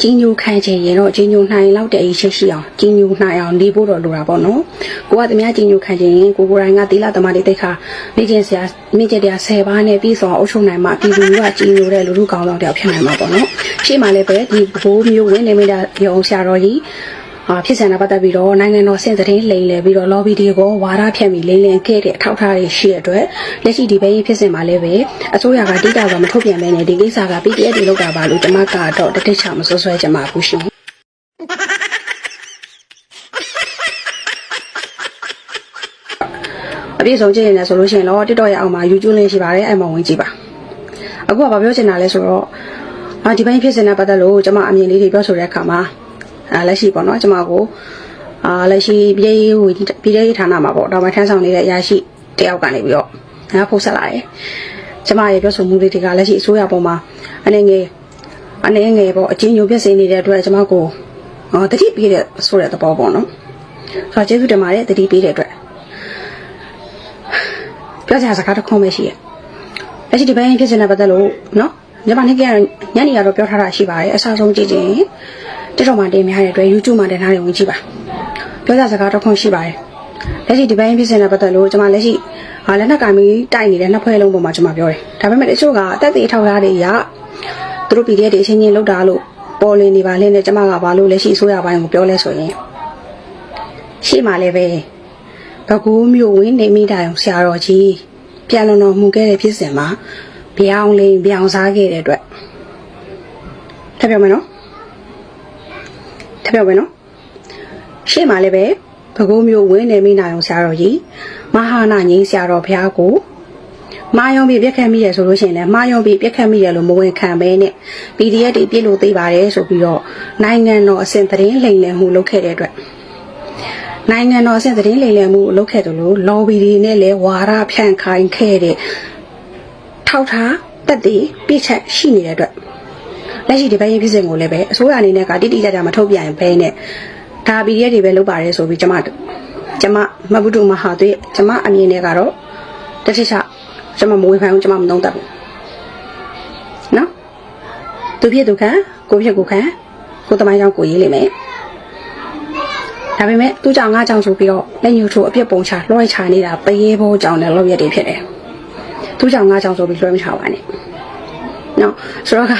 ကြီးညိုခံချင်ရင်တော့ကြီးညိုနိုင်လောက်တဲ့အရေးရှိရှိအောင်ကြီးညိုနိုင်အောင်နေဖို့တော့လိုတာပေါ့နော်ကိုကတမကြီးညိုခံချင်ရင်ကိုကိုယ်တိုင်ကသီလသမားတွေတိတ်ခါမိကျင်ဆရာမိကျင်တရား10ပါးနဲ့ပြီးဆုံးအုပ်ချုပ်နိုင်မှပြည်သူကကြီးညိုတဲ့လူလူကောင်းဆောင်တယောက်ဖြစ်နိုင်မှာပေါ့နော်ရှေ့မှာလည်းပဲဒီဘိုးမျိုးဝင်နေမိတာရုံဆရာတော်ကြီးအာ ဖြစ်စံတာပတ်သက်ပြီးတော့နိုင်ငံတော်စင်သတင်းလိမ်လည်ပြီးတော့ lobby တွေကိုဝါဒဖြန့်ပြီးလိမ်လည်ခဲ့တဲ့အထောက်အထားတွေရှိတဲ့အတွက်လက်ရှိဒီဘဲရင်ဖြစ်စင်မှာလည်းပဲအစိုးရကတိကျစွာမထုတ်ပြန်မဲနဲ့ဒီကိစ္စက PDF တွေလောက်တာပါလို့ကျွန်မကတော့တတိချမဆွဆွဲချင်ပါဘူးရှင်အပြည့်စုံကြည့်ရင်လည်းဆိုလို့ရှိရင်တော့ TikTok ရဲ့အောက်မှာ YouTube လေးရှိပါတယ်အဲ့မှာဝင်ကြည့်ပါအခုကဘာပြောချင်တာလဲဆိုတော့အာဒီဘဲရင်ဖြစ်စင်တဲ့ပတ်သက်လို့ကျွန်မအမြင်လေးတွေပြောဆိုတဲ့အခါမှာအာ လက်ရှိပေါ့နော်ကျွန်မကိုအာလက်ရှိပြည်ရေးဝပြည်ရေးဌာနမှာပေါ့တော်မထမ်းဆောင်နေတဲ့အရာရှိတယောက်ကနေပြီးတော့ငါဖုတ်ဆက်လာတယ်ကျမရဲ့ပြောဆိုမှုလေးတွေကလက်ရှိအစိုးရပေါ်မှာအနေငယ်အနေငယ်ပေါ့အချင်းညိုပြည့်စင်နေတဲ့အတွက်ကျမကိုဟောတတိပေးတဲ့ဆိုတဲ့သဘောပေါ့နော်ဆိုတော့ကျေးဇူးတင်ပါတယ်တတိပေးတဲ့အတွက်ပြောစရာစကားတစ်ခုပဲရှိရဲ့လက်ရှိဒီပိုင်းဖြစ်နေတဲ့ပတ်သက်လို့နော်ညမနေ့ကညနေကတော့ပြောထားတာရှိပါတယ်အစားဆုံးကြည့်ချင်း တက်တော်မှာတင်များတဲ့အတွက် YouTube မှာတင်ထားတယ်ဝင်ကြည့်ပါပြောစရာစကားတစ်ခုရှိပါတယ်လက်ရှိဒီပိုင်းဖြစ်နေတဲ့ပတ်သက်လို့ကျွန်မလက်ရှိဟာလက်နက်ကင်ပြီးတိုက်နေတဲ့နှစ်ဖွဲ့လုံးပေါ်မှာကျွန်မပြောတယ်ဒါပေမဲ့တချို့ကအသက်သေးထောက်ထားတွေရသူတို့ PDF တွေအချင်းချင်းလောက်တာလို့ပေါ်လင်းနေပါလင်းနဲ့ကျွန်မကဘာလို့လက်ရှိအစိုးရပိုင်းကိုပြောလဲဆိုရင်ရှေ့မှာလည်းပဲဘကူးမျိုးဝင်းနေမိတာဆရာတော်ကြီးပြန်လုံတော်မူခဲ့တဲ့ဖြစ်စဉ်မှာပြောင်းလိန်ပြောင်းစားခဲ့တဲ့အတွက်ထပ်ပြောမယ်နော် ထပ်ပြောမယ်နော်ရှေ့မှာလည်းပဲဘကိုးမျိုးဝင်းနေမိနိုင်အောင်ဆရာတော်ကြီးမဟာနာငိမ့်ဆရာတော်ဘုရားကိုမာယုံပြီးပြက်ခတ်မိရဆိုလို့ရှိရင်လည်းမာယုံပြီးပြက်ခတ်မိရလို့မဝင်ခံပဲနဲ့ PDF တွေပြစ်လို့သိပါတယ်ဆိုပြီးတော့နိုင်ငံတော်အစဉ်သတင်းလိမ်လည်မှုလုပ်ခဲ့တဲ့အတွက်နိုင်ငံတော်အစဉ်သတင်းလိမ်လည်မှုလုပ်ခဲ့တယ်လို့ lobby တွေနဲ့လည်းဝါရဖြန့်ခိုင်းခဲ့တဲ့ထောက်ထားတက်တည်ပြစ်ချက်ရှိနေတဲ့အတွက် လက်ရှိဒီဘက်ရင်ဖြစ်စဉ်ကိုလည်းပဲအစိုးရအနေနဲ့ကတိတိကျကျမထုတ်ပြန်ဘဲနဲ့ဒါ PDF တွေပဲလုပ်ပါတယ်ဆိုပြီးကျမကျမမဘုဒ္ဓမဟာသွေးကျမအမြင်နဲ့ကတော့တစ်ချက်ချကျမမဝေဖန်ဘူးကျမမနှုံးတတ်ဘူးနော်သူဖြစ်သူခံကိုဖြစ်ကိုခံကိုတမိုင်းကြောင့်ကိုရေးလိမ့်မယ်ဒါပေမဲ့သူ့ကြောင့်ငါကြောင့်ဆိုပြီးတော့လက်ညှိုးထိုးအပြစ်ပုံချလွှဲချနေတာပရေးဘောကြောင့်လည်းလောက်ရက်တွေဖြစ်တယ်သူ့ကြောင့်ငါကြောင့်ဆိုပြီးလွှဲမချပါနဲ့နော်ဆိုတော့က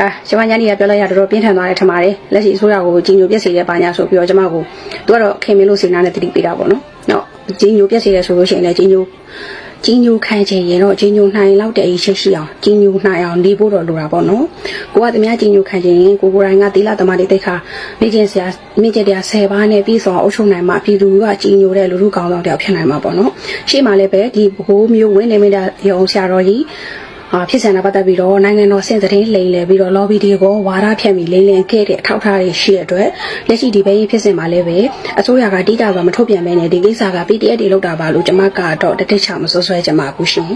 အာကျွန်မညနေကပြောလိုက်ရတော့ပြင်းထန်သွားတယ်ထင်ပါတယ်လက်ရှိအစိုးရကိုကြီးညိုပြက်စီတဲ့ပါညာဆိုပြီးတော့ကျွန်မကိုသူကတော့ခင်မင်းလို့စေနာနဲ့တတိပေးတာပေါ့နော်နော်ကြီးညိုပြက်စီတယ်ဆိုလို့ရှိရင်လည်းကြီးညိုကြီးညိုခံချင်ရင်တော့ကြီးညိုနိုင်လောက်တဲ့အရေးရှိရှိအောင်ကြီးညိုနိုင်အောင်နေဖို့တော့လိုတာပေါ့နော်ကိုကတမကြီးညိုခံချင်ရင်ကိုကိုယ်တိုင်ကသီလသမားတွေတိတ်ခါမိကျင်ဆရာမိကျင်တရား10ပါးနဲ့ပြီးဆုံးအုပ်ချုပ်နိုင်မှပြည်သူကကြီးညိုတဲ့လူလူကောင်းဆောင်တယောက်ဖြစ်နိုင်မှာပေါ့နော်ရှေ့မှာလည်းပဲဒီဘိုးမျိုးဝင်နေမိတာရုံဆရာတော်ကြီးအာ ဖြစ်စံတာပတ်သက်ပြီးတော့နိုင်ငံတော်စင်သတင်းလိမ်လည်ပြီးတော့ lobby တွေကိုဝါဒဖြန့်ပြီးလိမ်လည်ခဲ့တဲ့အထောက်အထားတွေရှိတဲ့အတွက်လက်ရှိဒီဘဲရင်ဖြစ်စင်မှာလည်းပဲအစိုးရကတိကျစွာမထုတ်ပြန်မဲနဲ့ဒီကိစ္စက PDF တွေလောက်တာပါလို့ကျွန်မကတော့တတိချမဆွဆွဲချင်ပါဘူးရှင်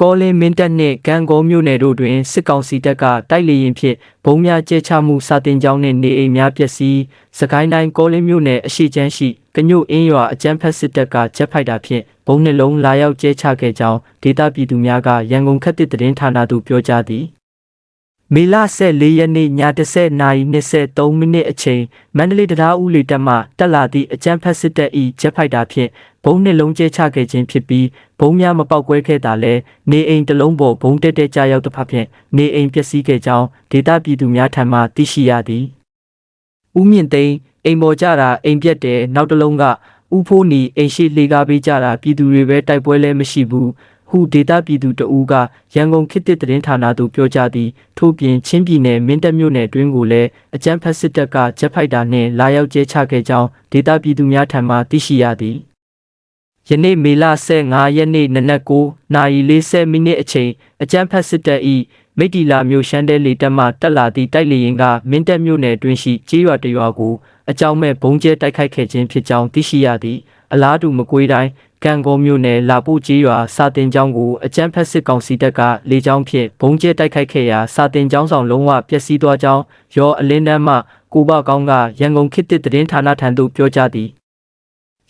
ကောလင်းမင်းတပ်နှင့်ကံကောမြို့နယ်တို့တွင်စစ်ကောင်စီတပ်ကတိုက်လေရင်ဖြင့်ဘုံများကျဲချမှုစာတင်ကြောင်းနှင့်နေအိမ်များပျက်စီးစကိုင်းတိုင်းကောလင်းမြို့နယ်အရှိချမ်းရှိကညို့အင်းရွာအကျန်းဖက်စစ်တပ်ကချက်ဖိုက်တာဖြင့် ဘုံနှလုံးလာရောက်ကျဲချခဲ့ကြောင်းဒေသပြည်သူများကရန်ကုန်ခက်တစ်သတင်းဌာနသို့ပြောကြားသည်မေလ14ရက်နေ့ည10နာရီ23မိနစ်အချိန်မန္တလေးတရားဦးလေတပ်မှတက်လာသည့်အကြမ်းဖက်စစ်တပ်၏ဂျက်ဖိုက်တာဖြင့်ဘုံနှလုံးကျဲချခဲ့ခြင်းဖြစ်ပြီးဘုံများမပေါက်ကွဲခဲ့တာလဲနေအိမ်တစ်လုံးပေါ်ဘုံတက်တက်ကြရောက်တစ်ဖက်ဖြင့်နေအိမ်ပျက်စီးခဲ့ကြောင်းဒေသပြည်သူများထံမှသိရှိရသည်ဦးမြင့်သိန်းအိမ်ပေါ်ကြတာအိမ်ပြက်တယ်နောက်တစ်လုံးက ဥဖိုးနီအိမ်ရှိလေကားပေးကြတာပြည်သူတွေပဲတိုက်ပွဲလဲမရှိဘူးဟုဒေတာပြည်သူတဦးကရန်ကုန်ခေတ်သစ်သတင်းဌာနသို့ပြောကြားသည်ထို့ပြင်ချင်းပြည်နယ်မင်းတပ်မြို့နယ်တွင်ကိုလည်းအကြမ်းဖက်စစ်တပ်ကဂျက်ဖိုက်တာနှင့်လာရောက်ကျဲချခဲ့ကြောင်းဒေတာပြည်သူများထံမှသိရှိရသည်ယနေ့မေလ15ရက်နေ့နနက်9နာရီ40မိနစ်အချိန်အကြမ်းဖက်စစ်တပ်၏မိတီလာမြို့ရှမ်းတဲလေတပ်မှတက်လာသည့်တိုက်လေရင်ကမင်းတပ်မြို့နယ်တွင်ရှိကြေးရွာတစ်ရွာကို အကြောင်းမဲ့ဘုံကျဲတိုက်ခိုက်ခဲ့ခြင်းဖြစ်ကြောင်းသိရှိရသည်အလားတူမကွေးတိုင်းကံကောမြို့နယ်လာပုတ်ကြီးရွာစာတင်ကျောင်းကိုအကြမ်းဖက်စစ်ကောင်စီတပ်ကလေကြောင်းဖြင့်ဘုံကျဲတိုက်ခိုက်ခဲ့ရာစာတင်ကျောင်းဆောင်လုံးဝပျက်စီးသွားကြောင်းရောအလင်းတန်းမှကိုဘကောင်းကရန်ကုန်ခေတ်သစ်သတင်းဌာနထံသို့ပြောကြားသည်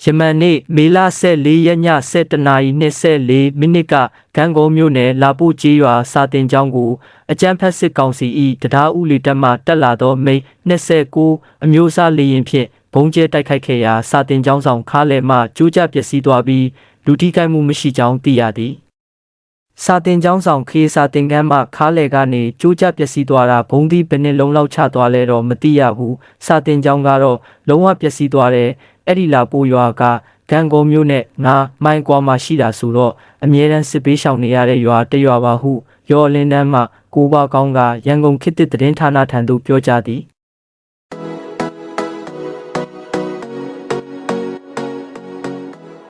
ယမန်နေ့မေလ14ရက်ည7:24မိနစ်ကကံကောမြို့နယ်လာပုကျေးရွာစာတင်ကျောင်းကိုအကြမ်းဖက်စစ်ကောင်စီ၏တရားဥလီတပ်မှတက်လာသောမိန်း29အမျိုးအစားလေရင်ဖြင့်ဘုံကျဲတိုက်ခိုက်ခဲ့ရာစာတင်ကျောင်းဆောင်ခါးလယ်မှကျိုးကျပျက်စီးသွားပြီးလူထိခိုက်မှုမရှိကြောင်းသိရသည်စာတင်ကျောင်းဆောင်ခေးစာတင်ကမ်းမှခါးလေကနေကျိုးကျပျက်စီးသွားတာဘုံသီးဘယ်နှစ်လုံးလောက်ချသွားလဲတော့မသိရဘူးစာတင်ကျောင်းကတော့လုံးဝပျက်စီးသွားတယ် အဲ့ဒီလာပိုးရွာကဂန်ကုံမျိုးနဲ့ငါမိုင်းကွာမှရှိတာဆိုတော့အမြဲတမ်းစစ်ပေးရှောင်နေရတဲ့ရွာတစ်ရွာပါဟုရော်လင်းတန်းမှကိုပါကောင်းကရန်ကုန်ခေတ်သစ်သတင်းဌာနထံသို့ပြောကြားသည်